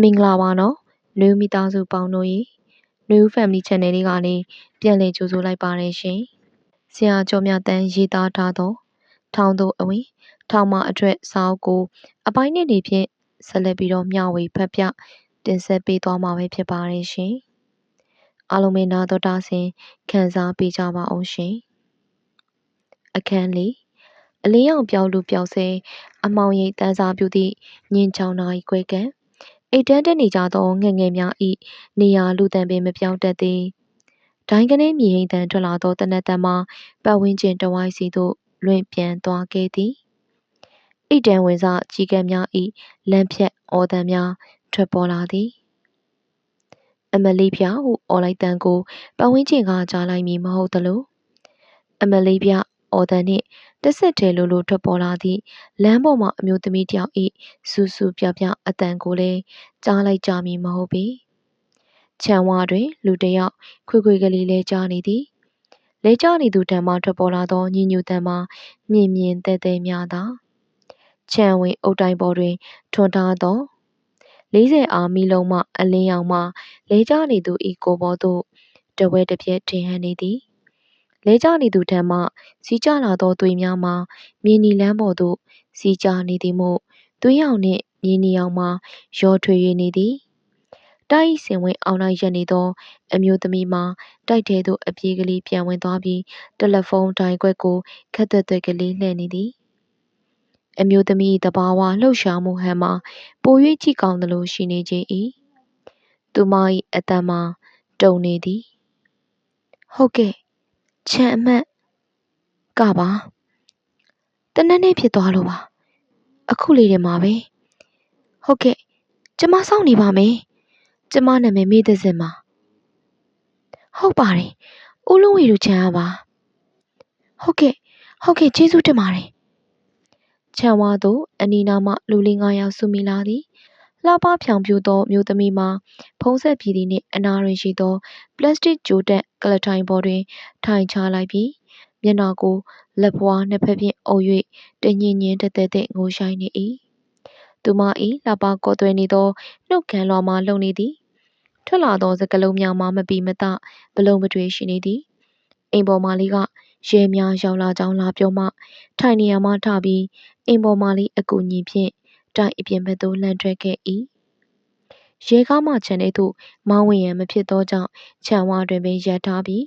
မင်္ဂလာပါနော်နွေဦးမိသားစုပေါင်းတို့ရေနွေဦး Family Channel လေးကနေပြန်လည်ကြိုဆိုလိုက်ပါတယ်ရှင်ဆရာကျော်မြတ်တန်းရေးသားထားသော ထောင်သို့အဝင် ထောင်မအထွက်စာအုပ်ကို အပိုင်းနှစ်နေဖြင့်ဆက်လက်ပြီးတော့မျှဝေဖတ်ပြတင်ဆက်ပေးသွားမှာပဲဖြစ်ပါတယ်ရှင်အားလုံးပဲနာတော်တာဆင်ခံစားပေးကြပါအောင်ရှင်အခန်းလေးအလင်းရောင်ပြောက်လူပြောက်ဆဲအမောင်ရိပ်တန်းစားပြုသည့်ညင်ချောင်းနာ၏ခွဲကန် အိတ်တန်းတက်နေကြသောငယ်ငယ်များ၏နေရာလူတံပင်မပြောင်းတတ်သည်။ဒိုင်းကနေမြေဟိန်တန်ထွက်လာသောတနက်တန်မှပတ်ဝန်းကျင်တဝိုက်စီသို့လွင့်ပြန်သွားခဲ့သည်။အိတ်တန်းဝင်စကြီးကပ်များ၏လမ်းဖြတ်အော်တန်များထွက်ပေါ်လာသည်။အမလီဖျားဟုအော်လိုက်တန်ကိုပတ်ဝန်းကျင်ကကြားလိုက်မည်မဟုတ်သလိုအမလီဖျား အော်သံနှင့်တဆက်တည်းလိုလိုထွက်ပေါ်လာသည့်လမ်းပေါ်မှအမျိုးသမီးတစ်ယောက်၏စူစူပြပြအသံကိုလည်းကြားလိုက်ကြမည်မဟုတ်ပေ။ခြံဝတွင် လူတစ်ယောက်ခွေခွေကလေးလဲကြားနေသည်။လဲကြားနေသူထံမှထွက်ပေါ်လာသောညဉ့်ညူသံမှာမြင်မြင်သဲသဲများသာ။ခြံဝင်အုတ်တိုင်ပေါ်တွင်ထွန်းထားသော40အာမီလုံးမှအလင်းရောင်မှလဲကြားနေသူ၏ကိုယ်ပေါ်သို့တဝဲတစ်ပြက်ထင်ဟပ်နေသည်။ လဲကျနေသူထံမှ စီးကျလာသောသွေးများမှာ မြင်းနီလမ်းပေါ်သို့ စီးကျနေသည်မို့ သွေးရောင်နှင့် မြင်းနီရောင်မှာ ရောထွေ၍နေသည် တိုက်စင်ဝင်အောင်လိုက်ရနေသော အမျိုးသမီးမှာ တိုက်ထဲသို့ အပြေးကလေးပြန်ဝင်သွားပြီး တယ်လီဖုန်းတိုင်ခွက်ကိုခက်သွက်သွက်ကလေး လှည့်နေသည် အမျိုးသမီးတဘာဝလှုပ်ရှားမှုဟန်မှာ ပို၍ကြည့်ကောင်းသလို ရှိနေခြင်း၏သူမ၏အတန်မှာ တုံနေသည် ဟုတ်ကဲ့ ခြံအမှတ်ကပါတနက်နေ့ဖြစ်သွားလို့ပါအခုလေးတင်ပါပဲဟုတ်ကဲ့ကျမစောင့်နေပါမယ်ကျမနာမည်မေးသစင်ပါဟုတ်ပါတယ်ဦးလုံးဝီတို့ခြံရပါဟုတ်ကဲ့ဟုတ်ကဲ့ကျေးဇူးတင်ပါတယ်ခြံဝါသို့အနီနာမှလူလေးငါးယောက်စုမိလာသည် လှပဖြောင်ပြူသောမျိုးသမီးမှာ ဖုံးဆက်ပြည်သည်နှင့် အနာတွင်ရှိသော ပလတ်စတစ်ကြိုးတက်ကလထိုင်ပေါ်တွင် ထိုင်ချလိုက်ပြီး မျက်နှာကို လက်ဖွားနှစ်ဖက်ဖြင့်အုပ်၍တညင်ညင်တသက်သက် ငိုရှိုင်းနေ၏သူမ၏လှပကော်သွဲနေသော နှုတ်ခမ်းလွှာမှလှုပ်နေသည် ထွက်လာသော စကလုံးများမှမပီမတဘလုံးပတွေ ရှိနေသည် အိမ်ပေါ်မာလေးက ရဲများရောက်လာကြောင်း လာပြောမှ ထိုင်နေရာမှထပြီး အိမ်ပေါ်မာလေးအကူညီဖြင့် တိုက်အပြင်ဘက်သို့လှမ်းထွက်ခဲ့၏ရဲကားမှခြံထဲသို့ မောင်းဝင်ရန် မဖြစ်သောကြောင့် ခြံဝတွင်ပင် ရပ်ထားပြီး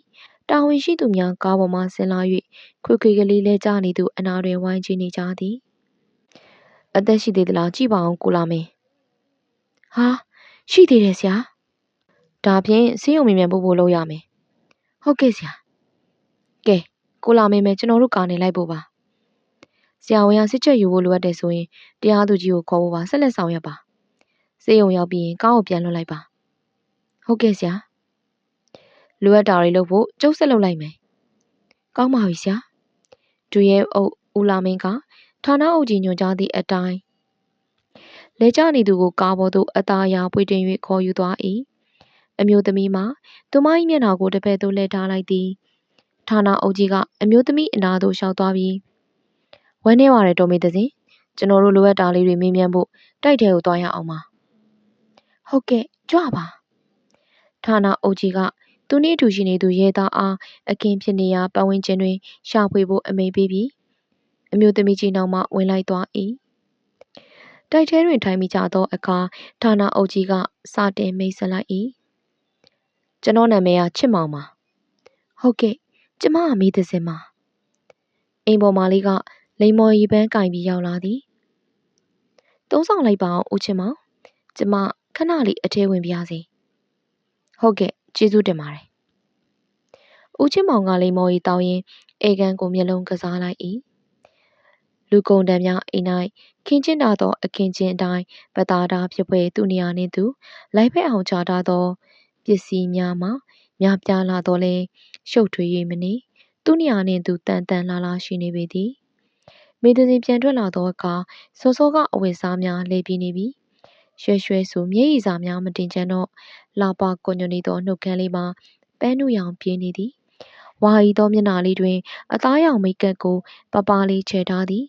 တာဝန်ရှိသူများ ကားပေါ်မှဆင်းလာ၍ခွေခွေကလေး လဲကျနေသူ အနာတွင် ဝိုင်းကြည့်နေကြသည် အသက်ရှိသေးသလား ကြည့်ပါအောင်ကိုလာမင်းဟာ ရှိသေးတယ် ဆရာ ဒါဖြင့် ဆေးရုံမြင်မြန်ပို့ဖို့ လုပ်ရမယ် ဟုတ်ကဲ့ ဆရာ ကဲ ကိုလာမင်းမယ် ကျွန်တော်တို့ ကာနေလိုက်ဖို့ပါ ဆရာဝန်ကစစ်ချက်ယူဖို့လိုအပ်တယ်ဆိုရင်တရားသူကြီးကိုခေါ်ဖို့ပါဆက်လက်ဆောင်ရွက်ပါဆေးရုံရောက်ပြီးရင်ကားကိုပြန်လွှတ်လိုက်ပါဟုတ်ကဲ့ဆရာလိုအပ်တာတွေလုပ်ဖို့ကျုပ်ဆက်လုပ်လိုက်မယ်ကောင်းပါပြီဆရာဒူရဲအုပ်ဦးလာမင်းကဌာနအုပ်ကြီးညွှန်ကြားသည့်အတိုင်းလဲကျနေသူကိုကားပေါ်သို့အသားအရာပွေတင်၍ခေါ်ယူသွား၏အမျိုးသမီးမှာသူမ၏မျက်နှာကိုတစ်ဖက်သို့လှည့်ထားလိုက်သည်ဌာနအုပ်ကြီးကအမျိုးသမီးအနာသို့ရှောက်သွားပြီး ဝမ်းနေပါတယ်တော်မေသစဉ်ကျွန်တော်တို့လိုအပ်တာလေးတွေမေးမြန်းဖို့တိုက်ထဲကိုသွားရအောင်ပါဟုတ်ကဲ့ကြွပါဌာနအုပ်ကြီးကသူနှင့်အတူရှိနေသူရဲသားအားအခင်းဖြစ်နေရာပတ်ဝန်းကျင်တွင်ရှာဖွေဖို့အမိန့်ပေးပြီးအမျိုးသမီးကြီးနောက်မှဝင်လိုက်သွား၏တိုက်ထဲတွင်ထိုင်မိကြသောအခါဌာနအုပ်ကြီးကစတင်မိတ်ဆက်လိုက်၏ကျွန်တော်နာမည်ကချစ်မောင်ပါဟုတ်ကဲ့ကျမကမေးသစင်ပါအိမ်ပေါ်မလေးက လိန်မော်ရီပန်းကင်ပြီးရောက်လာသည်သုံးဆောင်လိုက်ပါအောင်ဦးချင်မောင်ကျမခဏလေးအထဲဝင်ပြစေဟုတ်ကဲ့ကျေးဇူးတင်ပါတယ်ဦးချင်းမောင်ကလိန်မော်ရီတောင်းရင်အေကန်ကိုမျက်လုံးကစားလိုက်၏လူကုန်တံများအိမ်၌ခင်းချင်းတာသောအခင်းချင်းအတိုင်းပတာတာဖြစ်ဖွယ်သူနေရာနှင့်သူလိုက်ဖက်အောင်ချထားသောပစ္စည်းများမှများပြားလာတော့လဲရှုပ်ထွေး၍မနေသူနေရာနှင့်သူတန်တန်လာလာရှိနေပေသည် မေတ္တစဉ်ပြန်ထွက်လာသောအခါစောစောကအဝတ်စားများလဲပြီးနေပြီရွှဲရွှဲဆိုမျက်ရည်စာများမတင်ချမ်းတော့လာပါကွန်ညွနေသောနှုတ်ခမ်းလေးမှာပန်းနုရောင်ပြင်းနေသည်ဝါရီသောမျက်နှာလေးတွင် အသားရောင်မိတ်ကပ်ကိုပပလေးချဲထားသည်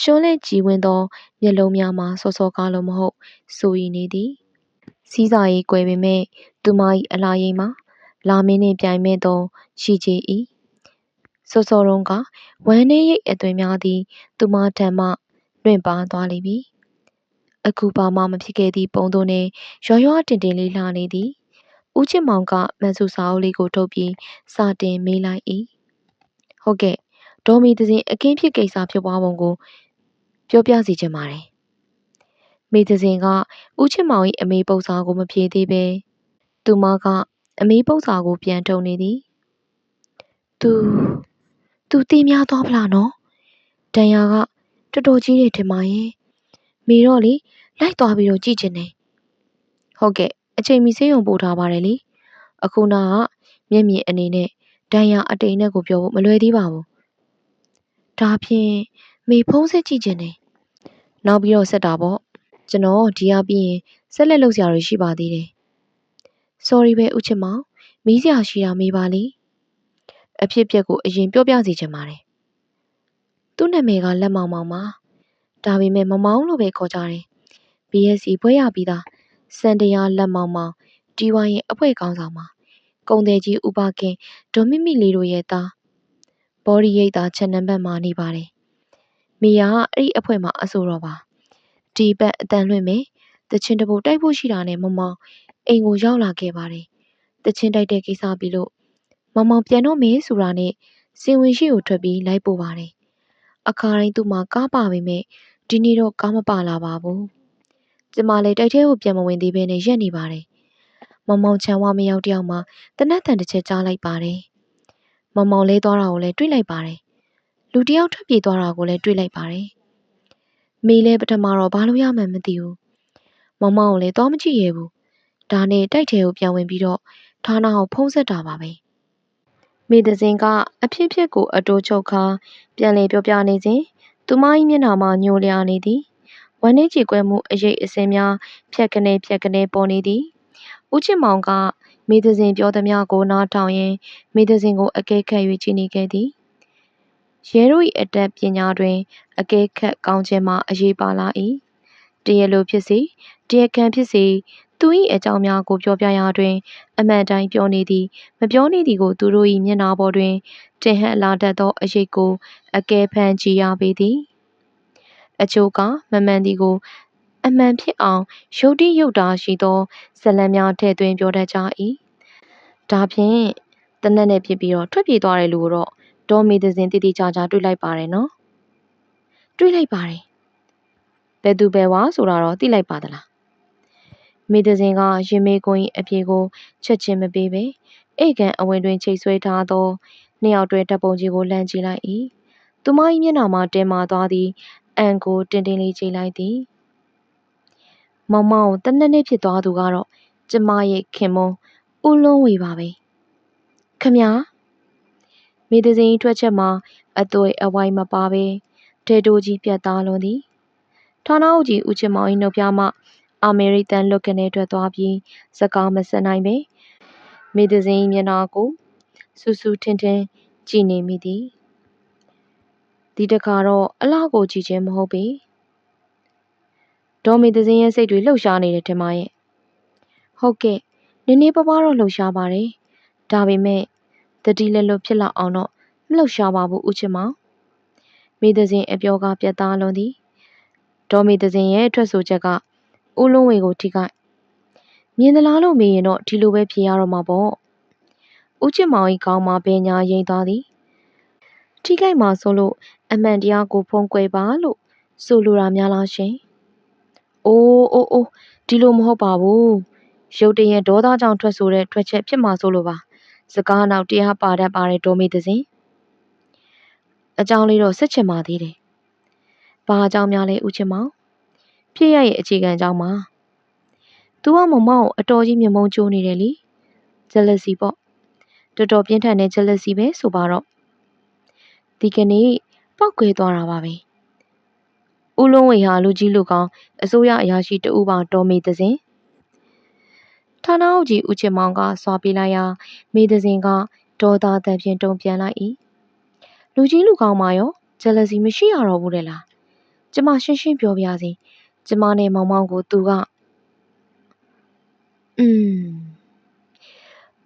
ရွှန်းလဲကြည်ဝန်းသောမျက်လုံးများမှာစောစောကားလိုမဟုတ်ဆိုရီနေသည်စီးစာရေးကွယ်ပေမဲ့သူမ၏အလားရိပ်မှာလာမင်းနှင့်ပြိုင်မဲ့သောရှိချေ၏ စောစောတုန်းက ဝမ်းနည်းရိပ်အသွင်များသည် သူမထံမှ လွင့်ပါသွားလိမ့်မည်အခုဘာမှမဖြစ်ခဲ့သည့်ပုံသို့နှင့်ရွရွတင်တင်လေးလှနေသည် ဦးချစ်မောင်က မန်ဆူစာအုပ်လေးကိုထုတ်ပြီးစာတင်မေးလိုက်၏ဟုတ်ကဲ့ ဒေါ်မီသစဉ်အခင်းဖြစ်ကိစ္စဖြစ်ပွားပုံကို ပြောပြစီချင်ပါတယ်မိသစဉ်က ဦးချစ်မောင်၏အမေပု္ပ္ပာကို မဖြေသေးပဲသူမက အမေပု္ပ္ပာကို ပြန်ထုတ်နေသည် သူ သူတည်များသွားဖလားနော်ဒဏ်ရာကတော်တော်ကြီးတယ်ထင်ပါရဲ့မေတော့လေလိုက်သွားပြီးတော့ကြည့်ချင်တယ်ဟုတ်ကဲ့အချိန်မီဆေးရုံပို့ထားပါတယ်လေအခုနာကမျက်မြင်အနေနဲ့ဒဏ်ရာအတိမ်နဲ့ကိုပြောဖို့မလွယ်သေးပါဘူးဒါဖြင့်မေဖုံးဆက်ကြည့်ချင်တယ်နောက်ပြီးတော့ဆက်တာပေါ့ကျွန်တော်ဒီဟာပြီးရင်ဆက်လက်လုပ်စရာတွေရှိပါသေးတယ် sorry ပဲဦးချစ်မောင်မီးစရာရှိတာမေးပါလေ အဖြစ်အပျက်ကိုအရင်ပြောပြစီချင်ပါတယ်သူ့နာမည်ကလက်မောင်မောင်ပါဒါပေမဲ့မမောင်လို့ပဲခေါ်ကြတယ် BSc ဘွဲ့ရပြီးသားစံတရားလက်မောင်မောင်တီဝိုင်းရဲ့အဖွဲ့ခေါင်းဆောင်ပါကုံတယ်ကြီးဥပခင်ဒေါ်မိမိလေးတို့ရဲ့သားဘော်ဒီရိတ်သားချက်နံပါတ်မှာနေပါတယ်မိယာကအဲ့ဒီအဖွဲ့မှာအဆိုတော်ပါဒီဘက်အတန်လွင့်မယ်တချင်တပုတ်တိုက်ဖို့ရှိတာနဲ့မမောင်အိမ်ကိုရောက်လာခဲ့ပါတယ်တချင်တိုက်တဲ့ကိစ္စပြီးလို့ မမောင်ပြန်တော့မေးဆိုတာနဲ့စင်ဝင်ရှိကိုထွက်ပြီးလိုက်ပို့ပါတယ်အခါတိုင်းသူ့မှာကားပါပေမဲ့ဒီနေ့တော့ကားမပါလာပါဘူးကျမလည်းတိုက်ထဲကိုပြန်မဝင်သေးဘဲနဲ့ရက်နေပါတယ်မမောင်ချန်ဝမရောက်တယောက်မှာတနတ်တန်တစ်ချက်ကြားလိုက်ပါတယ်မမောင်လဲသွားတာကိုလည်းတွေ့လိုက်ပါတယ်လူတယောက်ထွက်ပြေးသွားတာကိုလည်းတွေ့လိုက်ပါတယ်မေလည်းပထမတော့ဘာလို့ရမှန်းမသိဘူးမမောင်ကိုလည်းသွားမကြည့်ရဘူးဒါနဲ့တိုက်ထဲကိုပြန်ဝင်ပြီးတော့ဌာနကိုဖုံးဆက်တာပါပဲ မိသဇင်ကအဖြစ်ဖြစ်ကိုအတိုးချုပ်ခါပြန်လေပြောပြနေစဉ်သူမ၏မျက်နှာမှာညိုလျာနေသည်ဝမ်းနှင်းကြေကွဲမှုအရေးအစင်းများဖြက်ကနေဖြက်ကနေပေါ်နေသည်ဦးချစ်မောင်ကမိသဇင်ပြောသမျှကိုနားထောင်ရင်းမိသဇင်ကိုအကဲခတ်၍ကြည့်နေခဲ့သည်ရဲတို့၏အတတ်ပညာတွင်အကဲခတ်ကောင်းခြင်းမှာအရေးပါလာ၏တရားလိုဖြစ်စေတရားခံဖြစ်စေ သူ၏အကြောင်းများကိုပြောပြရာတွင် အမှန်တိုင်းပြောနေသည် မပြောနေသည်ကို သူတို့၏မျက်နှာပေါ်တွင် တင်ဟပ်လာတတ်သောအရေးကို အကဲဖန်ကြည့်ရပေသည်အချို့ကမမှန်သည်ကို အမှန်ဖြစ်အောင်ရုတ်တိရုတ်တာရှိသောဇလံများထည့်သွင်းပြောတတ်ကြ၏ဒါဖြင့်တနက်နဲ့ဖြစ်ပြီးတော့ထွက်ပြေးသွားတဲ့လူကိုတော့ဒေါ်မီသဇင်တိတိကျကျတွေ့လိုက်ပါတယ်နော်တွေ့လိုက်ပါတယ်ဘယ်သူဘယ်ဝါဆိုတာတော့သိလိုက်ပါသလား မိသဇင်ကရင်မေကွင်းအပြေကိုချက်ချင်းမပေးပဲဧကန်အဝင်တွင်ချိတ်ဆွဲထားသောနှစ်ယောက်တွဲတပ်ပုံကြီးကိုလှမ်းကြည့်လိုက်၏သူမ၏မျက်နှာမှာတင်မာသွားသည်အန်ကိုတင်းတင်းလေးကြည့်လိုက်သည်မောင်မောင်တနက်နေ့ဖြစ်သွားသူကတော့ကျမရဲ့ခင်မုန်းဦးလုံးဝေပါပဲခမညာမိသဇင်ထွက်ချက်မှာအသွေးအဝိုင်းမပါပဲဒေတိုးကြီးပြတ်သားလွန်သည်ဌာနအုပ်ကြီးဦးချင်မောင်၏နှုတ်ပြမှ အမေရိကန်လွတ်ကနေထွက်သွားပြီး စကားမဆက်နိုင်ပဲမိသဇင်မျက်နှာကိုစူးစူးထင်းထင်းကြည့်နေမိသည်ဒီတခါတော့အလားကိုကြည့်ခြင်းမဟုတ်ပေဒေါ်မီသဇင်ရဲ့စိတ်တွေလှုပ်ရှားနေတယ်ထင်ပါရဲ့ဟုတ်ကဲ့နည်းနည်းပါးပါးတော့လှုပ်ရှားပါတယ်ဒါပေမဲ့တတိလက်လွတ်ဖြစ်လောက်အောင်တော့မလှုပ်ရှားပါဘူးဦးချစ်မောင်မိသဇင်အပြောကပြတ်သားလွန်သည်ဒေါ်မီသဇင်ရဲ့ထွက်ဆိုချက်က ဦးလုံးဝေကိုထိခိုက်မြင်သလားလို့မေးရင်တော့ဒီလိုပဲဖြေရတော့မှာပေါ့ဦးချစ်မောင်၏ခေါင်းမှာဘယ်ညာရိမ့်သွားသည်ထိခိုက်မှာဆိုလို့အမှန်တရားကိုဖုံးကွယ်ပါလို့ဆိုလိုတာများလားရှင်အိုးအိုးအိုးဒီလိုမဟုတ်ပါဘူးရုတ်တရက်ဒေါသကြောင့်ထွက်ဆိုတဲ့ထွက်ချက်ဖြစ်မှာဆိုလို့ပါစကားနောက်တရားပါတတ်ပါတယ်ဒေါ်မီသစဉ်အကြောင်းလေးတော့ဆက်ချင်ပါသေးတယ်ဘာအကြောင်းများလဲဦးချင်မောင် ဖြစ်ရရဲ့အခြေခံအကြောင်းပါ။ "तू ကမောင်မောင်ကိုအတော်ကြီးမျက်မုန်းကြိုးနေတယ်လေ။ jealousy ပေါ့။တော်တော်ပြင်းထန်တဲ့ jealousy ပဲဆိုပါတော့။ဒီကနေ့ ပေါက်ကွဲသွားတာပါပဲ။ဦးလုံးဝေဟာ လူကြီးလူကောင်း အစိုးရအရာရှိတဦးပါဒေါ်မေသဇင်။ဌာနအုပ်ကြီး ဦးချစ်မောင်က ဆွာပေးလိုက်ရာ မေသဇင်က ဒေါသသဖြင့် တုံ့ပြန်လိုက်၏။လူကြီးလူကောင်းမှာရော jealousy မရှိရတော့ဘူးတဲ့လား ကျမရှင်းရှင်းပြောပြစီ ကျမနဲ့မောင်မောင်ကိုသူကအင်း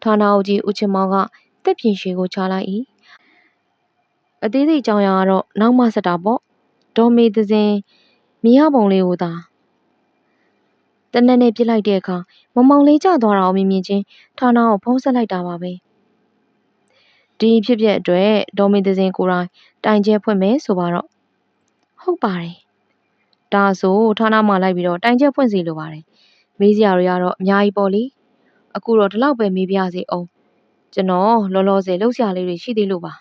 ဌာနအုပ်ကြီးဦးချင်မောင်ကတက်ပြင်ရှည်ကိုချလိုက်၏အသေးစိတ်ကြောင်းရကတော့နောက်မှဆက်တာပေါ့ဒေါ်မေသစင်မြင်ရပုံလေးကိုသာတနက်နဲ့ပြစ်လိုက်တဲ့အခါမမောင်လေးကျသွားတာကိုမြင်မြင်ချင်းဌာနကိုဖုံးဆက်လိုက်တာပါပဲဒီဖြစ်ပျက်အတွက်ဒေါ်မေသစင်ကိုယ်တိုင်တိုင်ကျဲဖွင့်မယ်ဆိုပါတော့ဟုတ်ပါတယ် ဒါဆိုဌာနမှာလိုက်ပြီးတော့တိုင်ကျဲဖွင့်စီလိုပါတယ်မေးစရာတွေကတော့အများကြီးပေါ့လေအခုတော့ဒီလောက်ပဲမေးပြစေအောင်ကျွန်တော်လောလောဆယ်လှုပ်ရှားလေးတွေရှိသေးလို့ပါ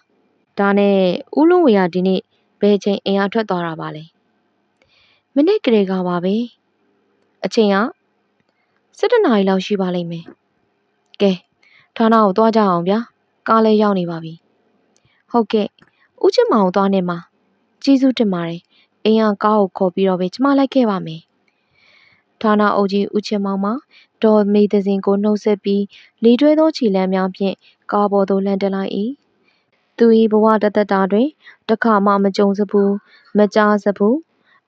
ဒါနဲ့ဦးလုံးဝေကဒီနေ့ဘယ်ချိန်အိမ်အားထွက်သွားတာပါလဲမနေ့ကလေးကပါပဲအချိန်က7နာရီလောက်ရှိပါလိမ့်မယ်ကဲဌာနကိုသွားကြအောင်ဗျာကားလည်းရောက်နေပါပြီဟုတ်ကဲ့ဦးချစ်မောင်ကိုသွားနေမှာကျေးဇူးတင်ပါတယ် အိမ်ကကားကိုခေါ်ပြီးတော့ပဲကျမလိုက်ခဲ့ပါမယ်ဌာနအုပ်ကြီးဦးချစ်မောင်မှာဒေါ်မေသစင်ကိုနှုတ်ဆက်ပြီးလေတွဲသောခြေလမ်းများဖြင့်ကားပေါ်သို့လှမ်းတက်လိုက်၏သူ၏ဘဝတသက်တာတွင်တစ်ခါမှမကြုံစဖူးမကြားစဖူး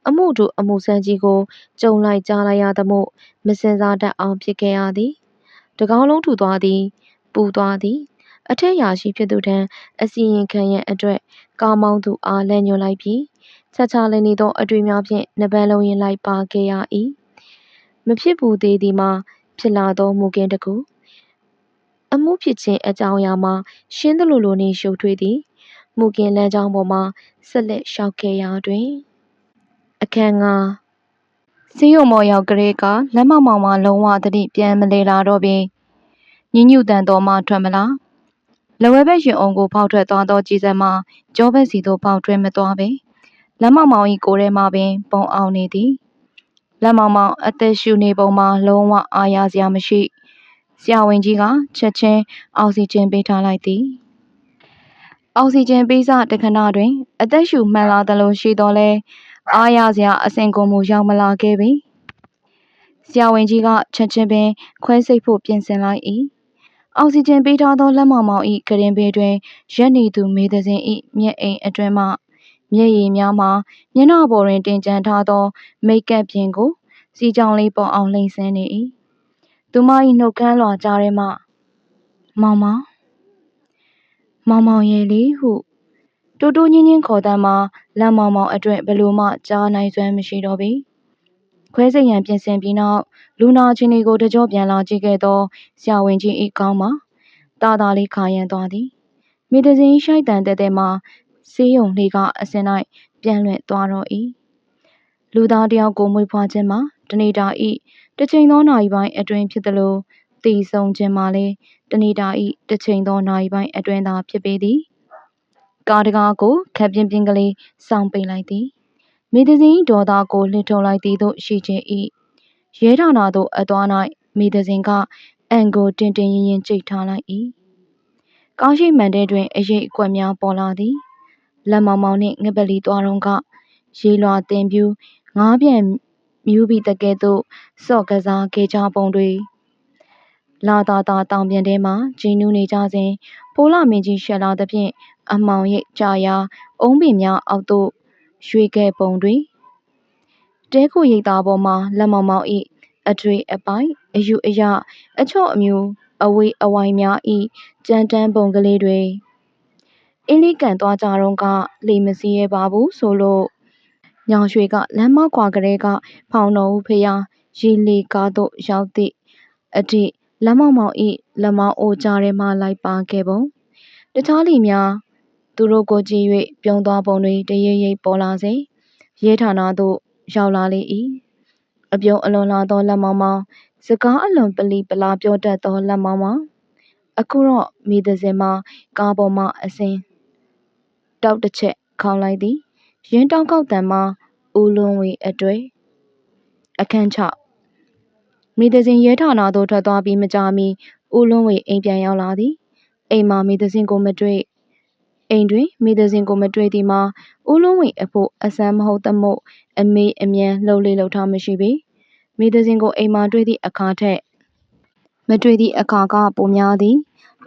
အမှုတူအမှုဆန်းကြီးကိုကြုံလိုက်ကြားလိုက်ရသမို့မစင်စားတတ်အောင်ဖြစ်ခဲ့ရသည်တကောင်းလုံးထူသွားသည်ပူသွားသည်အထက်ရာရှိဖြစ်သူထံအစီရင်ခံရန်အတွက်ကားမောင်းသူအားလှည့်ညွှန်လိုက်ပြီး ချက်ချလည်နေသော အတွေ့များဖြင့်နှပန်းလုံးရင်လိုက်ပါခဲ့ရ၏မဖြစ်ဘူးသေးသည်မှာ ဖြစ်လာသော မူကင်းတစ်ခု အမှုဖြစ်ခြင်းအကြောင်းအရာမှာ ရှင်းသလိုလိုနှင့် ရှုပ်ထွေးသည်မူကင်းလမ်းကြောင်းပေါ်မှ ဆက်လက်လျှောက်ခဲ့ရာတွင် အခန်းငါစီယုံမော်ရောက်ကလေးကလက်မမောင်မှလုံးဝသတိပြန်မလေလာတော့ပင်ညညူတန်တော်မှ ထွက်မလားလဝဲဘက်ရင်အောင်ကို ဖောက်ထွက်သွားသောကြည်စံမှာကြောဘက်စီသို့ ဖောက်ထွင်းမသွားပေ လက်မမောင်၏ကိုယ်ထဲမှပင် ပုံအောင်နေသည်လက်မောင်မောင်အသက်ရှူနေပုံမှာလုံးဝအားရစရာမရှိဆရာဝန်ကြီးကချက်ချင်းအောက်ဆီဂျင်ပေးထားလိုက်သည်အောက်ဆီဂျင်ပေးစတခဏတွင် အသက်ရှူမှန်လာသလိုရှိတော်လဲအားရစရာအဆင်ကုန်မှုရောက်မလာခဲ့ပေဆရာဝန်ကြီးကချက်ချင်းပင် ခွဲစိတ်ဖို့ပြင်ဆင်လိုက်၏အောက်ဆီဂျင်ပေးထားသောလက်မောင်မောင်၏ကရင်ဘေးတွင်ရက်နေသူမေသစင်၏မျက်အိမ်အတွင်းမှ မျက်ရည်များမှာ မျက်နှာပေါ်တွင် တင်ကျန်ထားသော မိတ်ကပ်ပြင်ကို စီကြောင်လေးပေါ်အောင်လှိမ့်ဆင်းနေ၏သူမ၏နှုတ်ခမ်းလွှာကြားထဲမှ မောင်မောင် မောင်မောင်ရဲ့လေ ဟု တိုးတိုးညင်းညင်းခေါ်တမ်းမှာလက်မောင်မောင်အတွင်ဘလို့မှ ကြားနိုင်စွမ်းမရှိတော့ပေ ခွဲစိတ်ရန်ပြင်ဆင်ပြီးနောက် လူနာချင်းတွေကို တကြောပြန်လာကြည့်ခဲ့သော ဆရာဝန်ကြီး၏ကောင်းမှာတာတာလေး ခါရန်သွားသည်မိသစင်းရှိုက်တန်တဲ့တဲ့မှာ ဆေးရုံလေးကအစင်၌ပြန်လွင့်သွားတော့၏လူသားတယောက်ကိုမွေးဖွားခြင်းမှာတနေတာဤတစ်ချိန်သောနာရီပိုင်းအတွင်းဖြစ်သလိုတည်ဆုံခြင်းမှာလည်းတနေတာဤတစ်ချိန်သောနာရီပိုင်းအတွင်းသာဖြစ်ပေသည်ကားတကားကိုခက်ပြင်းပြင်းကလေးစောင့်ပိတ်လိုက်သည်မိသစင်းဒေါ်သားကိုလှစ်ထုံလိုက်သည်သို့ရှိခြင်းဤရဲဌာနသို့အသွား၌မိသစင်းကအန်ကိုတင်တင်ရင်ရင်ကြိတ်ထားလိုက်၏ကားရှိမှန်တဲ့တွင်အရေးအကွက်များပေါ်လာသည် လက်မောင်မောင်နှင့်ငပလီသွားတော့ကရေလွာတင်ပြူငားပြန်မြူးပြီးတကဲ့သို့စော့ကစားခဲ့ကြပုံတွေလာသာသာတောင်ပြန်ထဲမှဂျင်းနူးနေကြစဉ်ပိုးလာမင်းကြီးရှက်လာသဖြင့် အမောင်ရိပ်ကြာရာ အုံးပင်များအောက်သို့ ရွှေခဲ့ပုံတွေတဲခုရိပ်သားပေါ်မှာ လက်မောင်မောင်ဤအထွေအပိုင်အယူအယ အချော့အမျိုးအဝေးအဝိုင်းများဤကြမ်းတမ်းပုံကလေးတွေ အင်းလေးကန်သွားကြတော့ကလေမစီးရပါဘူးဆိုလို့ညောင်ရွှေကလမ်းမကွာကလေးကဖောင်တော်ဦးဖျားရီလီကားသို့ရောက်သည့်အထိလက်မောင်မောင်ဤလက်မောင်းအိုကြားထဲမှလိုက်ပါခဲ့ပုံတခြားလီများသူတို့ကိုကြည့်၍ပြုံးသွားပုံတွေတရိပ်ရိပ်ပေါ်လာစေရဲဌာနသို့ရောက်လာလေ၏အပြုံးအလွန်လာသောလက်မောင်မောင်စကားအလွန်ပလီပလာပြောတတ်သောလက်မောင်မောင်အခုတော့မိသစင်မှာကားပေါ်မှအစင် တောက်တစ်ချက်ခေါင်းလိုက်သည်ရင်းတောင်းကောက်တံမှာဦးလွန်ဝေအတွေ့အခန်း6မိသစင်ရဲဌာနသို့ထွက်သွားပြီးမကြာမီဦးလွန်ဝေအိမ်ပြန်ရောက်လာသည်အိမ်မှာမိသစင်ကိုမတွေ့အိမ်တွင်မိသစင်ကိုမတွေ့သည်မှာဦးလွန်ဝေအဖို့အစမ်းမဟုတ်သမို့အမေးအမြန်လှုပ်လေလှုပ်ထားမရှိပေမိသစင်ကိုအိမ်မှာတွေ့သည့်အခါထက်မတွေ့သည့်အခါကပိုများသည်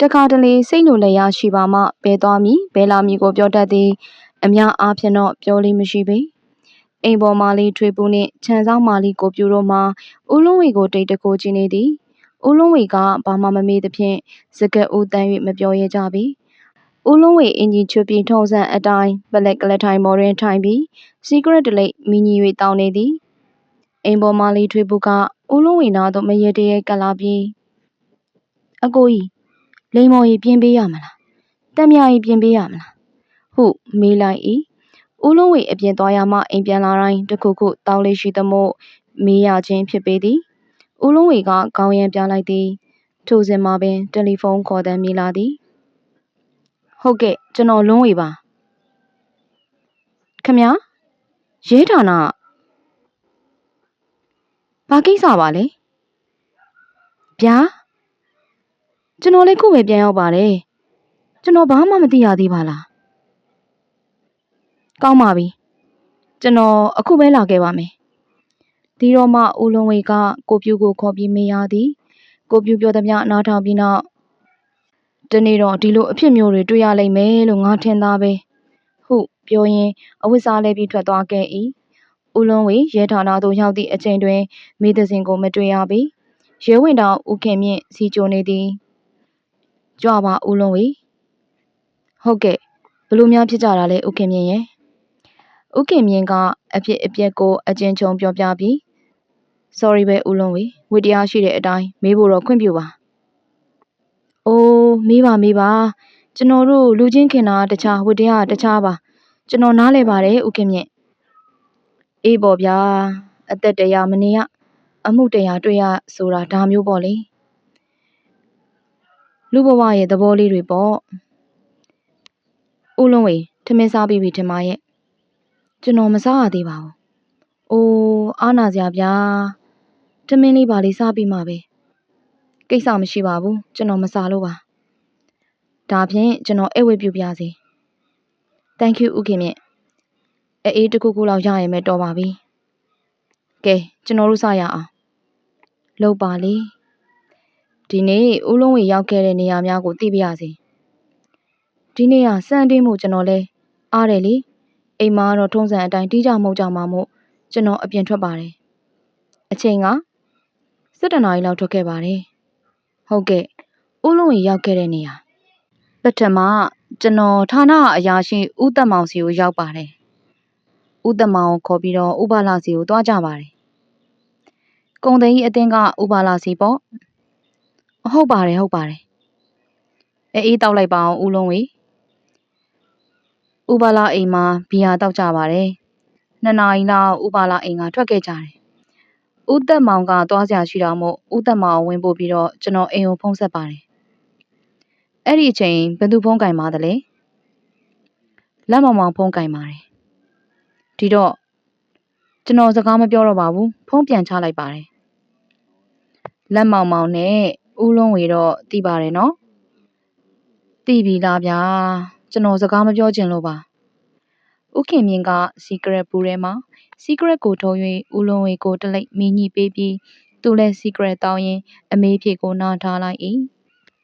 တခါတလေစိတ်လိုလည်းရရှိပါမှဘဲသွားမည်ဘဲလာမည်ကိုပြောတတ်သည်အများအားဖြင့်တော့ပြောလေးမရှိပေအိမ်ပေါ်မာလီထွေပူနှင့်ခြံဆောင်မာလီကိုပြူတို့မှဦးလုံးဝေကိုတိတ်တကိုကြည့်နေသည်ဦးလုံးဝေကဘာမှမမေးသဖြင့်စကတ်ဦးတန်း၍မပြောရဲကြပြီဦးလုံးဝေအင်ကြီးချွတ်ပြီးထုံးစံအတိုင်းပလက်ကလက်ထိုင်မော်တွင်ထိုင်ပြီးစီကရက်တလိပ်မီညီ၍တောင်းနေသည်အိမ်ပေါ်မာလီထွေပူကဦးလုံးဝေနာသို့မရေတရေကပ်လာပြီးအကိုကြီး လိမ္မော်ကြီးပြင်ပေးရမလားတက်မြကြီးပြင်ပေးရမလားဟုမေးလိုက်၏ဦးလုံးဝေအပြင်သွားရမှအိမ်ပြန်လာတိုင်းတခုခုတောင်းလေးရှိသမို့မေးရခြင်းဖြစ်ပေသည်ဦးလုံးဝေကခေါင်းရံပြလိုက်သည်ထိုစဉ်မှာပင်တယ်လီဖုန်းခေါ်သံမြည်လာသည်ဟုတ်ကဲ့ကျွန်တော်လွန်းဝေပါခမရဲဌာနဘာကိစ္စပါလဲဗျာ ကျွန်တော်လည်းခုပဲပြန်ရောက်ပါတယ်ကျွန်တော်ဘာမှမသိရသေးပါလားကောင်းပါပြီကျွန်တော်အခုပဲလာခဲ့ပါမယ်ဒီတော့မှဦးလုံးဝေကကိုပြူကိုခေါ်ပြီးမေးရသည်ကိုပြူပြောသမျှနားထောင်ပြီးနောက်တနေ့တော့ဒီလိုအဖြစ်မျိုးတွေတွေ့ရလိမ့်မယ်လို့ငါထင်သားပဲဟုပြောရင်းအဝတ်စားလဲပြီးထွက်သွားခဲ့၏ဦးလုံးဝေရဲဌာနသို့ရောက်သည့်အချိန်တွင်မိသစဉ်ကိုမတွေ့ရပေရဲဝင်တော်ဦးခင်မြင့်စီကြိုနေသည် ကြွပါဦးလုံးဝေဟုတ်ကဲ့ဘလို့များဖြစ်ကြတာလဲဦးခင်မြင့်ရဲ့ဦးခင်မြင့်ကအဖြစ်အပျက်ကိုအကျဉ်းချုံပြောပြပြီး sorry ပဲဦးလုံးဝေဝိတရားရှိတဲ့အတိုင်းမေးဖို့တော့ခွင့်ပြုပါအိုးမေးပါမေးပါကျွန်တော်တို့လူချင်းခင်တာတခြားဝိတရားတခြားပါကျွန်တော်နားလဲပါတယ်ဦးခင်မြင့်အေးပေါ့ဗျာအသက်တရားမနေရအမှုတရားတွေ့ရဆိုတာဒါမျိုးပေါ့လေ လူဘဝရဲ့သဘောလေးတွေပေါ့ဦးလုံးဝေထမင်းစားပြီးပြီထင်ပါရဲ့ကျွန်တော်မစားရသေးပါဘူး။အိုးအားနာစရာဗျာ။ထမင်းလေးပါလေးစားပြီးမှပဲ။ကိစ္စမရှိပါဘူး။ကျွန်တော်မစားလို့ပါ။ဒါဖြင့်ကျွန်တော်အိတ်ဝတ်ပြုပြစီ။ Thank you ဥခင်မြင့်။အေးတခုခုလောက်ရရင်ပဲတော်ပါပြီ။ကဲကျွန်တော်တို့စရအောင်။လောက်ပါလေ။ ဒီနေ့ဦးလုံးဝေရောက်ခဲ့တဲ့နေရာများကိုသိပြရစီ။ဒီနေ့ကစံတင်းမှုကျွန်တော်လဲအားတယ်လေ။အိမ်မှာတော့ထုံးစံအတိုင်းတီးကြမဟုတ်ကြမှာမို့ကျွန်တော်အပြင်ထွက်ပါတယ်။အချိန်က7နာရီလောက်ထွက်ခဲ့ပါတယ်။ဟုတ်ကဲ့ဦးလုံးရင်ရောက်ခဲ့တဲ့နေရာပထမကျွန်တော်ဌာနအရာရှိဦးသက်မောင်စီကိုရောက်ပါတယ်။ဦးသက်မောင်ကိုခေါ်ပြီးတော့ဥပါလာစီကိုတွားကြပါတယ်။ကုံသိန်းကြီးအတင်းကဥပါလာစီပေါ့။ ဟုတ်ပါတယ်ဟုတ်ပါတယ်။အေးအေးတောက်လိုက်ပါအောင်ဦးလုံးဝေ။ဥပါလာအိမ်မှာဘီယာတောက်ကြပါတယ်။နှစ်နာရီလောက်ဥပါလာအိမ်ကထွက်ခဲ့ကြတယ်။ဦးသက်မောင်ကသွားစရာရှိတာမို့ဦးသက်မောင်ဝင်ပို့ပြီးတော့ကျွန်တော်အိမ်ကိုဖုန်းဆက်ပါတယ်။အဲ့ဒီအချိန်ဘယ်သူဖုန်းကင်ပါတယ်လဲ။လက်မောင်မောင်ဖုန်းကင်ပါတယ်။ဒီတော့ကျွန်တော်စကားမပြောတော့ပါဘူးဖုန်းပြန်ချလိုက်ပါတယ်။လက်မောင်မောင်နဲ့ ဦးလုံးဝေတော့တီးပါတယ်နော်။တီးပြီလားဗျာ။ကျွန်တော်စကားမပြောချင်လို့ပါ။ဦးခင်မြင့်ကစီကရက်ဘူးထဲမှာစီကရက်ကိုထုတ်၍ဦးလုံးဝေကိုတလိပ်မင်းကြီးပေးပြီးသူလည်းစီကရက်တောင်းရင်အမေးဖြေကိုနားထားလိုက်၏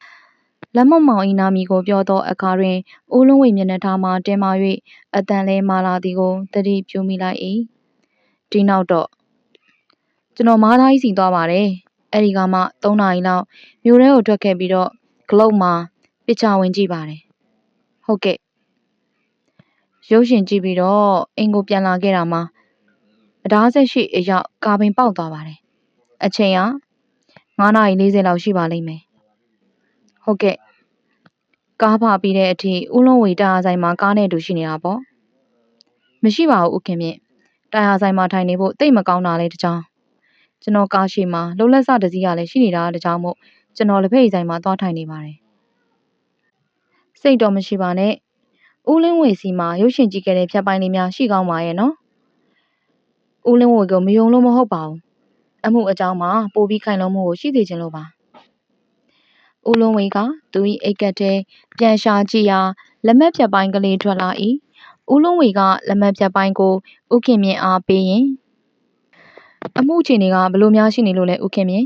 ။လက်မမောင်၏နာမည်ကိုပြောသောအခါတွင်ဦးလုံးဝေမျက်နှာထားမှတင်းမာ၍အတန်လဲမာလာသည်ကိုတတိပြုမိလိုက်၏။ဒီနောက်တော့ကျွန်တော်မားသားကြီးစီသွားပါတယ်။ အဲ့ဒီကမှ3နာရီလောက်မြို့ထဲကိုထွက်ခဲ့ပြီးတော့ဂလုတ်မှာပစ်ချဝင်ကြည့်ပါတယ်ဟုတ်ကဲ့ရုပ်ရှင်ကြည့်ပြီးတော့အိမ်ကိုပြန်လာခဲ့တာမှာအဓာဆက်ရှိအရောက်ကာပင်ပေါက်သွားပါတယ်အချိန်က9:40လောက်ရှိပါလိမ့်မယ်ဟုတ်ကဲ့ကားဖပြီးတဲ့အထိဦးလုံးဝေတာယာဆိုင်မှာကားနဲ့တူရှိနေတာပေါ့မရှိပါဘူးဦးခင်မြင့်တာယာဆိုင်မှာထိုင်နေဖို့တိတ်မကောင်းတာလေတကြောင် ကျွန်တော်ကားရှိမှာလှုပ်လက်စတစည်းကလည်းရှိနေတာတကြောင်မို့ကျွန်တော်လက်ဖက်ရည်ဆိုင်မှာသွားထိုင်နေပါတယ်စိတ်တော့မရှိပါနဲ့ဦးလင်းဝေစီမှာရုပ်ရှင်ကြည့်ခဲ့တဲ့ဖြတ်ပိုင်းလေးများရှိကောင်းပါရဲ့နော်ဦးလင်းဝေကိုမယုံလို့မဟုတ်ပါဘူးအမှုအကြောင်းမှာပိုပြီးခိုင်လုံမှုကိုရှိသေးခြင်းလို့ပါဦးလုံးဝေကသူ၏အိတ်ကက်ထဲပြန်ရှာကြည့်ရာလက်မက်ဖြတ်ပိုင်းကလေးထွက်လာ၏ဦးလုံးဝေကလက်မက်ဖြတ်ပိုင်းကိုဥခင်မြင့်အားပေးရင် အမှုအခြေအနေကဘလို့များရှိနေလို့လဲဥခင်မြင့်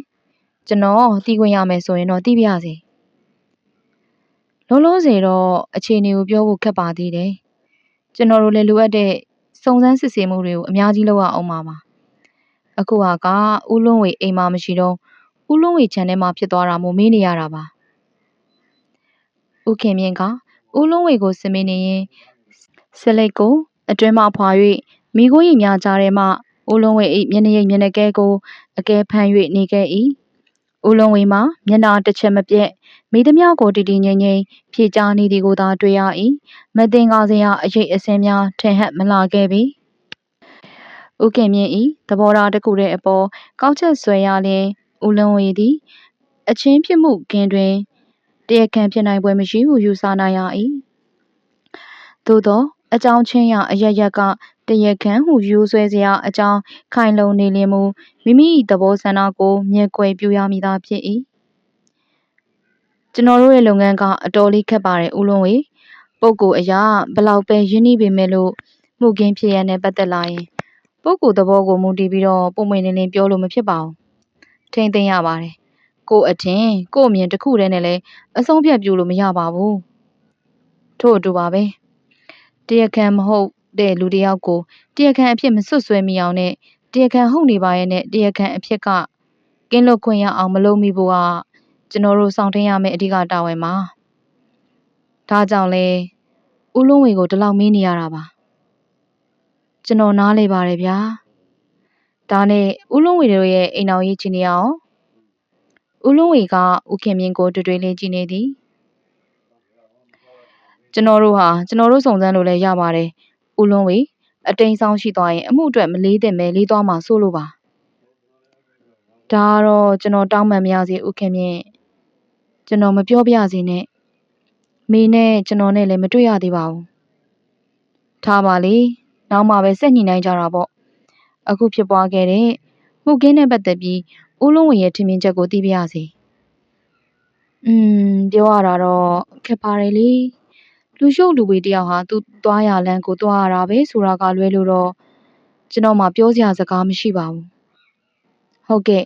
ကျွန်တော်တီးခွင့်ရမယ်ဆိုရင်တော့တီးပြရစီလောလောဆယ်တော့အခြေအနေကိုပြောဖို့ခက်ပါသေးတယ်။ကျွန်တော်တို့လည်းလိုအပ်တဲ့စုံစမ်းစစ်ဆေးမှုတွေကိုအများကြီးလုပ်ရအောင်ပါပါအခုဟာကဦးလွန်းဝေအိမ်မှာမရှိတော့ဦးလွန်းဝေခြံထဲမှာဖြစ်သွားတာမို့မေးနေရတာပါဦးခင်မြင့်ကဦးလွန်းဝေကိုစမင်းနေရင်စလိတ်ကိုအတွင်းမှဖွာ၍မိခိုးရိပ်များကြားထဲမှ ဦးလွန်းဝေ၏မျက်နှာရိပ်မျက်နှာကဲကိုအကဲဖမ်း၍နေခဲ့၏ဦးလွန်းဝေမှာမျက်နှာတစ်ချက်မပြတ်မိသမျှကိုတည်တည်ငြိမ်ငြိမ်ဖြေကြားနေသည်ကိုသာတွေ့ရ၏မတင်ကားစရာအရေးအစင်းများထင်ဟပ်မလာခဲ့ပေဦးခင်မြင့်၏သဘောထားတစ်ခုတည်းအပေါ်ကောက်ချက်ဆွဲရလျင်ဦးလွန်းဝေသည်အချင်းဖြစ်မှုကင်းတွင်တရားခံဖြစ်နိုင်ပွဲမရှိဟုယူဆနိုင်ရ၏သို့သောအကြောင်းချင်းရအရရက်က တရားခံဟုယူဆွဲစရာအကြောင်းခိုင်လုံနေလျင်မူမိမိ၏သဘောဆန္ဒကိုမျက်ကွယ်ပြုရမည်သာဖြစ်၏ကျွန်တော်တို့ရဲ့လုပ်ငန်းကအတော်လေးခက်ပါတယ်ဦးလွန်ဝေပုဂ္ဂိုလ်အရာဘလောက်ပဲရင်းနှီးပေမဲ့လို့မှုကင်းဖြစ်ရတဲ့ပတ်သက်လာရင်ပုဂ္ဂိုလ်သဘောကိုမူတည်ပြီးတော့ပုံမှန်လင်းလင်းပြောလို့မဖြစ်ပါဘူးထိမ့်သိမ့်ရပါတယ်ကို့အထင်ကို့အမြင်တစ်ခုတည်းနဲ့လည်းအဆုံးဖြတ်ပြုလို့မရပါဘူးထို့အတူပါပဲတရားခံမဟုတ် တဲ့လူတစ်ယောက်ကိုတရားခံအဖြစ်မစွတ်စွဲမိအောင်နဲ့တရားခံဟုတ်နေပါရဲ့နဲ့တရားခံအဖြစ်ကကင်းလွတ်ခွင့်ရအောင်မလုပ်မိဖို့ကကျွန်တော်တို့ဆောင်ထင်းရမယ့်အဓိကတာဝန်ပါဒါကြောင့်လဲဦးလုံးဝေကိုဒီလောက်မင်းနေရတာပါကျွန်တော်နားလေပါတယ်ဗျာဒါနဲ့ဦးလုံးဝေတို့ရဲ့အိမ်တော်ရေးချင်နေအောင်ဦးလုံးဝေကဦးခင်မြင့်ကိုတွေ့တွေ့လေးကြည့်နေသည်ကျွန်တော်တို့ဟာကျွန်တော်တို့စုံစမ်းလို့လည်းရပါတယ် ဦးလုံးဝေအတိန်ဆောင်ရှိသွားရင်အမှုအတွက်မလေးသင့်ပဲလေးသွားမှာစိုးလို့ပါဒါကတော့ကျွန်တော်တောင်းပန်မရစေဦးခင်မြင့်ကျွန်တော်မပြောပြစေနဲ့မေနဲ့ကျွန်တော်နဲ့လည်းမတွေ့ရသေးပါဘူးထားပါလေနောက်မှပဲစက်ညှိနှိုင်းကြတာပေါ့အခုဖြစ်ပွားခဲ့တဲ့မှုကင်းနဲ့ပတ်သက်ပြီးဦးလုံးဝင်ရဲ့ထင်မြင်ချက်ကိုသိပြရစီอืมပြောရတာတော့ခက်ပါတယ်လေ လူရှုပ်လူဝေးတယောက်ဟာသူသွားရလမ်းကိုသွားရတာပဲဆိုတာကလွဲလို့တော့ကျွန်တော်မှပြောစရာစကားမရှိပါဘူးဟုတ်ကဲ့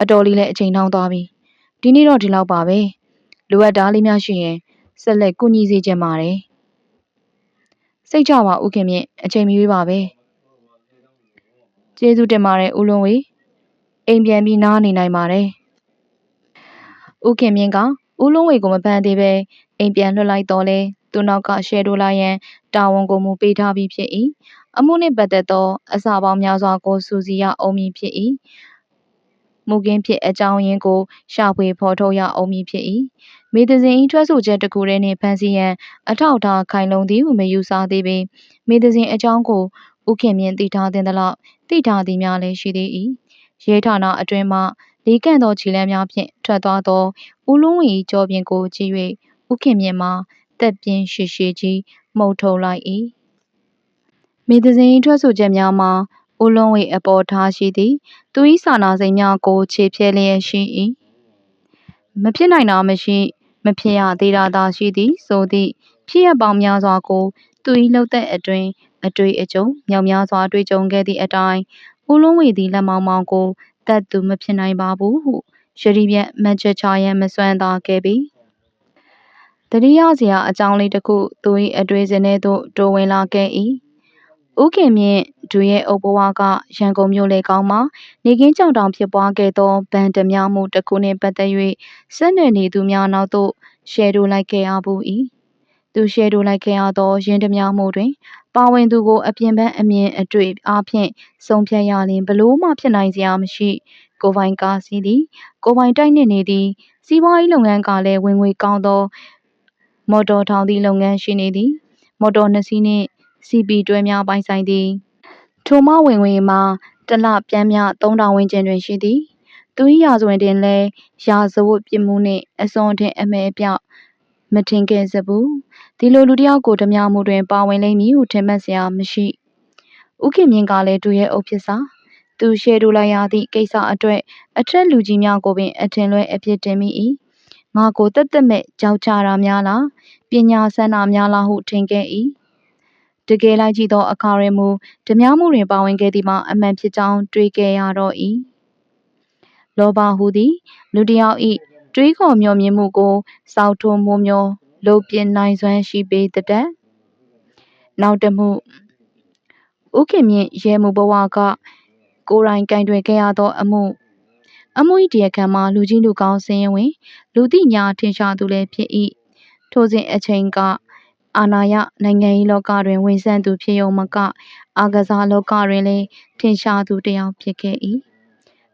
အတော်လေးလည်းအချိန်နှောင်းသွားပြီဒီနေ့တော့ဒီလောက်ပါပဲလိုအပ်တာလေးများရှိရင်ဆက်လက်ကူညီစေချင်ပါတယ်စိတ်ကြပါဦးခင်မြင့်အချိန်မီရွေးပါပဲကျေးဇူးတင်ပါတယ်ဦးလွန်ဝေအိမ်ပြန်ပြီးနားနေနိုင်ပါတယ်ဦးခင်မြင့်က ဦးလုံးဝေကိုမပန်းသေးပဲအိမ်ပြန်လွှတ်လိုက်တော့လဲသူနောက်ကရှယ်ဒိုလာရန်တာဝန်ကိုမူပေးထားပြီးဖြစ်၏အမှုနှင့်ပတ်သက်သောအစာပေါင်းများစွာကိုစူစီရအောင်မည်ဖြစ်၏မူကင်းဖြစ်အကြောင်းရင်းကိုရှာဖွေဖော်ထုတ်ရအောင်မည်ဖြစ်၏မေသဇင်၏ထွက်ဆိုချက်တစ်ခုတည်းနှင့်ဖန်စီရန်အထောက်အထားခိုင်လုံသည်ဟုမယူဆသေးပေမေသဇင်အကြောင်းကိုဥခင်မြင့်သိထားတဲ့လောက်သိထားသည်များလည်းရှိသေး၏ရဲဌာနအတွင်မှ လေးကန့်သောခြေလမ်းများဖြင့်ထွက်သွားသောဦးလုံးဝီကြောပြင်ကိုကြည့်၍ဥခင်မြင့်မှာတက်ပြင်းရှိရှိကြီးမှုတ်ထုံလိုက်၏မိသဇင်ထွက်ဆိုချက်များမှာဦးလုံးဝီအပေါ်ထားရှိသည်သူ၏စာနာစိတ်များကိုခြေဖြဲလျက်ရှိ၏မဖြစ်နိုင်တာမရှိမဖြစ်ရသေးတာသာရှိသည်ဆိုသည့်ဖြစ်ရပေါင်းများစွာကို သူ၏လှုပ်သက်အတွင်အတွေ့အကြုံမြောက်များစွာတွေ့ကြုံခဲ့သည့်အတိုင်းဦးလုံးဝီသည်လက်မောင်းမောင်းကို တတ်သူမဖြစ်နိုင်ပါဘူးဟုရှရီပြက်မန်ချက်ချာရန်မစွမ်းသာခဲ့ပြီတတိယစရာအကြောင်းလေးတစ်ခုသူ၏အတွေ့စဉ်ထဲသို့တိုးဝင်လာခဲ့၏ဥခင်မြင့်ဒူရဲ့အုပ်ဘဝကရန်ကုန်မြို့လေကောင်းမှာနေကင်းကြောင်တောင်ဖြစ်ပွားခဲ့သောဗန်တများမှုတစ်ခုနှင့်ပတ်သက်၍ဆက်နွယ်နေသူများနောက်သို့ရှယ်တိုလိုက်ခဲ့ရပူ၏ သူရှယ်တိုလိုက်ခဲ့ရသောရင်းတများမှုတွင် ပါဝင်သူကို အပြင်ပန်းအမြင်အတွေ့အားဖြင့်ဆုံးဖြတ်ရလင်ဘလို့မှဖြစ်နိုင်စရာမရှိကိုပိုင်ကားစီးသည်ကိုပိုင်တိုက်နှင့်နေသည်စီးပွားရေးလုပ်ငန်းကလည်းဝင်ငွေကောင်းသော မော်တော်ထောင်သည့်လုပ်ငန်းရှိနေသည် မော်တော်နှစ်စီးနှင့် CP တွဲများပိုင်ဆိုင်သည်ထိုမဝင်ငွေမှာတလပြန်မြ3000ဝန်းကျင်တွင်ရှိသည်သူ၏ရာဇဝင်တင်လဲရာဇဝတ်ပြစ်မှုနှင့်အစွန်ထင်အမဲပြောက်မထင်ခဲ့စဘူး ဒီလိုလူတယောက်ကိုဓမြမှုတွင် ပါဝင်လိမ့်မည်ဟုထင်မှတ်စရာမရှိဥခင်မြင့်ကလည်းတူရဲ့အုပ်ဖြစ်စာသူရှေ့တူလိုက်ရသည့်ကိစ္စအတွက်အထက်လူကြီးများကိုပင်အထင်လွဲအပြစ်တင်မိ၏ငါကိုတက်တက်မဲ့ကြောက်ချတာများလားပညာဆန္ဒများလားဟုထင်ခဲ့၏တကယ်လိုက်ကြည့်သောအခါရမူဓမြမှုတွင်ပါဝင်ခဲ့သည်မှာအမှန်ဖြစ်ကြောင်းတွေးခဲ့ရတော့၏လောဘဟူသည် လူတစ်ယောက်၏တွေးခေါ်မျှော်မြင်မှုကိုစောက်ထိုးမိုးမျော လုတ်ပြင်းနိုင်စွမ်းရှိပေတတ်နောက်တမှုဦးခင်မြင့်ရဲမှုဘဝကကိုယ်တိုင်ကင်တွယ်ခဲ့ရသောအမှုအမှု၏တရားခံမှာလူကြီးလူကောင်းစင်ရင်ဝင် လူသိညာထင်ရှားသူလည်းဖြစ်၏ထိုစဉ်အချိန်ကအာနာယနိုင်ငံရေးလောကတွင်ဝင်ဆန့်သူဖြစ်ရုံမက အာကစားလောကတွင်လည်းထင်ရှားသူတစ်ယောက်ဖြစ်ခဲ့၏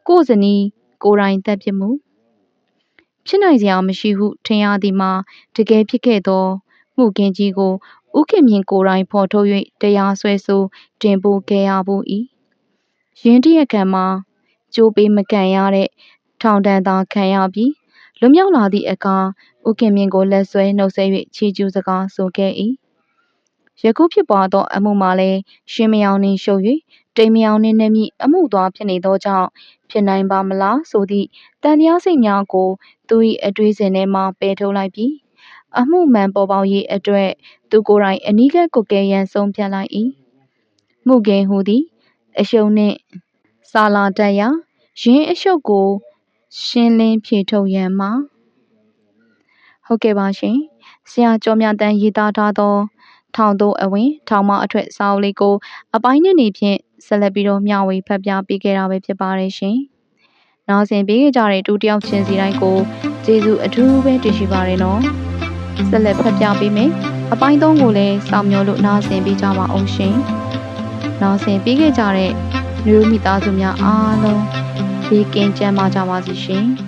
ကိုယ်ဇနီးကိုယ်တိုင်သက်ဖြစ်မှု ဖြစ်နိုင်စရာမရှိဟုထင်ရသည်မှာတကယ်ဖြစ်ခဲ့သောမှုကင်းကြီးကိုဥခင်မြင့်ကိုယ်တိုင်ဖော်ထုတ်၍တရားစွဲဆိုတင်ပို့ခဲ့ရဘူး၏ရင်းတရက်ခံမှာကြိုးပေးမကန်ရတဲ့ထောင်ဒဏ်သာခံရပြီးလွတ်မြောက်လာသည့်အခါဥခင်မြင့်ကိုလက်ဆွဲနှုတ်ဆက်၍ချီးကျူးစကားဆိုခဲ့၏ယခုဖြစ်ပွားသောအမှုမှာလည်းရှင်မယောင်နှင့်ရှုပ်၍တိမ်မယောင်နှင့်နှင့်မြအမှုသွားဖြစ်နေသောကြောင့်ဖြစ်နိုင်ပါမလားဆိုသည့်တန်တရားစိတ်များကို သူ၏အတွေးစဉ်ထဲမှပယ်ထုတ်လိုက်ပြီးအမှုမှန်ပေါ်ပေါက်ရေးအတွက်သူကိုယ်တိုင်အနီးကပ်ကွက်ကဲရန်ဆုံးဖြတ်လိုက်၏မှုကင်းဟူသည်အရှုံးနှင့်စာလာတတ်ရာရင်းအရှုပ်ကို ရှင်းလင်းဖြေထုတ်ရန်မှာဟုတ်ကဲ့ပါရှင်ဆရာကျော်မြတန်းရေးသားထားသော ထောင်သို့အဝင်ထောင်မအထွက်စာအုပ်လေးကို အပိုင်းနှစ်နေဖြင့်ဆက်လက်ပြီးတော့မျှဝေဖတ်ပြပေးခဲ့တာပဲဖြစ်ပါတယ်ရှင်။ နောက်ဆင်ပေးခဲ့ကြတဲ့တူတယောက်ချင်းစီတိုင်းကိုကျေးဇူးအထူးပဲတင်ရှိပါတယ်နော်။ဆက်လက်ဖတ်ပြပေးမယ်။အပိုင်းသုံးကိုလည်းစောင့်မျှော်လို့နားဆင်ပေးကြပါအောင်ရှင်။နောက်ဆင်ပေးခဲ့ကြတဲ့မျိုးမိသားစုများအားလုံးဒီကင်းကျမ်းမာကြပါစေရှင်။